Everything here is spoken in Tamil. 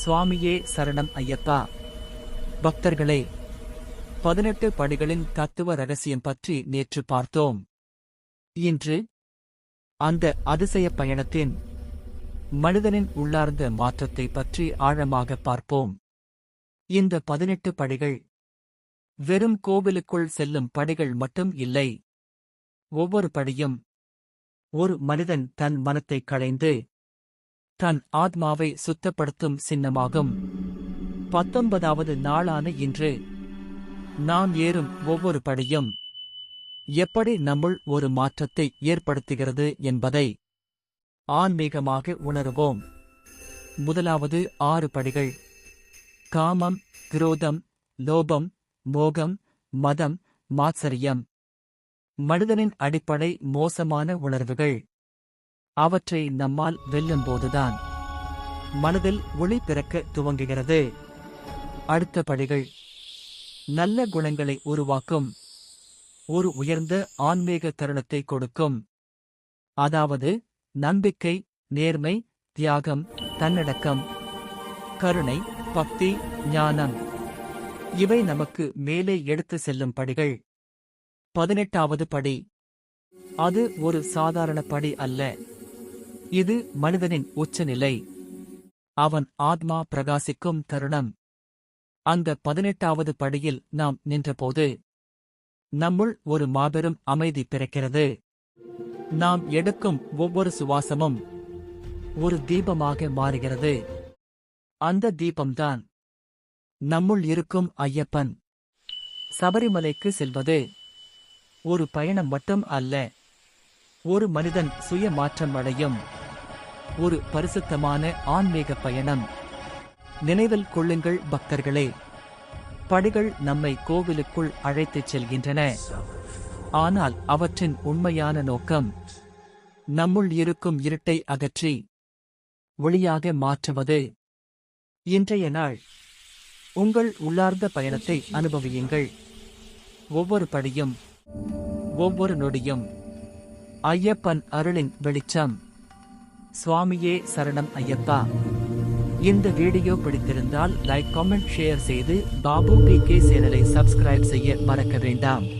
சுவாமியே சரணம் ஐயப்பா. பக்தர்களே பதினெட்டு படிகளின் தத்துவ ரகசியம் பற்றி நேற்று பார்த்தோம். இன்று அந்த அதிசய பயணத்தின் மனிதனின் உள்ளார்ந்த மாற்றத்தை பற்றி ஆழமாக பார்ப்போம். இந்த பதினெட்டு படிகள் வெறும் கோவிலுக்குள் செல்லும் படிகள் மட்டும் இல்லை. ஒவ்வொரு படியும் ஒரு மனிதன் தன் மனத்தை களைந்து தன் ஆத்மாவை சுத்தப்படுத்தும் சின்னமாகும். பத்தொன்பதாவது நாளான இன்று நாம் ஏறும் ஒவ்வொரு படியும் எப்படி நம்முள் ஒரு மாற்றத்தை ஏற்படுத்துகிறது என்பதை ஆன்மீகமாக உணருவோம். முதலாவது ஆறு படிகள் காமம் குரோதம் லோபம் மோகம் மதம் மாத்சரியம். மனிதனின் அடிப்படை மோசமான உணர்வுகள். அவற்றை நம்மால் வெல்லும்போதுதான் மனதில் ஒளி பிறக்க துவங்குகிறது. அடுத்த படிகள். நல்ல குணங்களை உருவாக்கும். ஒரு உயர்ந்த ஆன்மீக தருணத்தை கொடுக்கும். அதாவது நம்பிக்கை நேர்மை தியாகம் தன்னடக்கம். கருணை பக்தி ஞானம். இவை நமக்கு மேலே எடுத்து செல்லும் படிகள். பதினெட்டாவது படி. அது ஒரு சாதாரண படி அல்ல. இது மனிதனின் உச்சநிலை. அவன் ஆத்மா பிரகாசிக்கும் தருணம். அந்த பதினெட்டாவது படியில் நாம் நின்றபோது நம்முள் ஒரு மாபெரும் அமைதி பிறக்கிறது. நாம் எடுக்கும் ஒவ்வொரு சுவாசமும் ஒரு தீபமாக மாறுகிறது. அந்த தீபம்தான் நம்முள் இருக்கும் ஐயப்பன். சபரிமலைக்கு செல்வது ஒரு பயணம் மட்டும் அல்ல ஒரு மனிதன் சுய மாற்றம் அடையும். ஒரு பரிசுத்தமான ஆன்மீக பயணம். நினைவில் கொள்ளுங்கள் பக்தர்களே. படிகள் நம்மை கோவிலுக்குள் அழைத்துச் செல்கின்றன. ஆனால் அவற்றின் உண்மையான நோக்கம் நம்முள் இருக்கும் இருட்டை அகற்றி ஒளியாக மாற்றுவது. இன்றைய நாள் உங்கள் உள்ளார்ந்த பயணத்தை அனுபவியுங்கள். ஒவ்வொரு படியும் ஒவ்வொரு நொடியும் ஐயப்பன் அருளின் வெளிச்சம். சுவாமியே சரணம் ஐயப்பா. இந்த வீடியோ பிடித்திருந்தால் லைக் காமெண்ட் ஷேர் செய்து பாபு பி கே சேனலை சப்ஸ்கிரைப் செய்ய மறக்க வேண்டாம்.